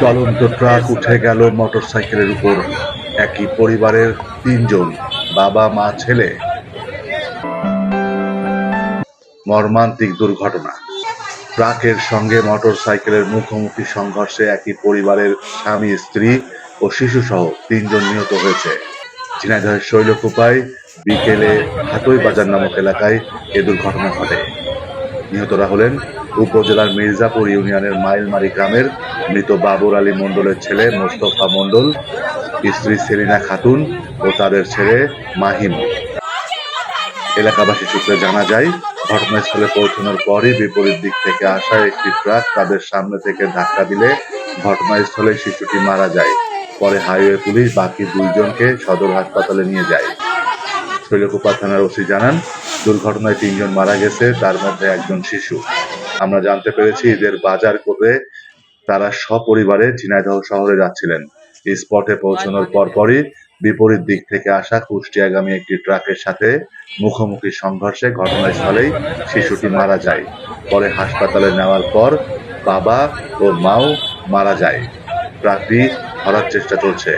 চলন্ত ট্রাক উঠে গেল মোটরসাইকেলের উপর। একই পরিবারের তিনজন, বাবা, মা, ছেলে। মর্মান্তিক দুর্ঘটনা। ট্রাকের সঙ্গে মোটরসাইকেলের মুখোমুখি সংঘর্ষে একই পরিবারের স্বামী, স্ত্রী ও শিশু সহ তিনজন নিহত হয়েছে। ঝিনাইদহের শৈলকুপায় বিকেলে হাতই বাজার নামক এলাকায় এ দুর্ঘটনা ঘটে। নিহতরা হলেন উপজেলার মির্জাপুর ইউনিয়নের মাইলমারি গ্রামের মৃত বাবুর আলী মণ্ডলের ছেলে মোস্তফা মণ্ডল, স্ত্রী সেলিনা খাতুন ও তাদের ছেলে মাহিম। এলাকাবাসী সূত্রে জানা যায়, ঘটনাস্থলে পৌঁছানোর পরই বিপরীত দিক থেকে আসা একটি ট্রাক তাদের সামনে থেকে ধাক্কা দিলে ঘটনাস্থলে শিশুটি মারা যায়। পরে হাইওয়ে পুলিশ বাকি দুইজনকে সদর হাসপাতালে নিয়ে যায়। শৈলকুপা থানার ওসি জানান দুর্ঘটনায় তিনজন মারা গেছে তার মধ্যে একজন শিশু। আমরা জানতে পেরেছি ঈদের বাজার করে তারা সপরিবারে ঝিনাইদহ শহরে যাচ্ছিলেন। স্পটে পৌঁছানোর পরপরই বিপরীত দিক থেকে আসা কুষ্টিয়াগামী একটি ট্রাকের সাথে মুখোমুখি সংঘর্ষে ঘটনাস্থলেই শিশুটি মারা যায়। পরে হাসপাতালে নেওয়ার পর বাবা ও মাও মারা যায়। ট্রাকটি ধরার চেষ্টা চলছে।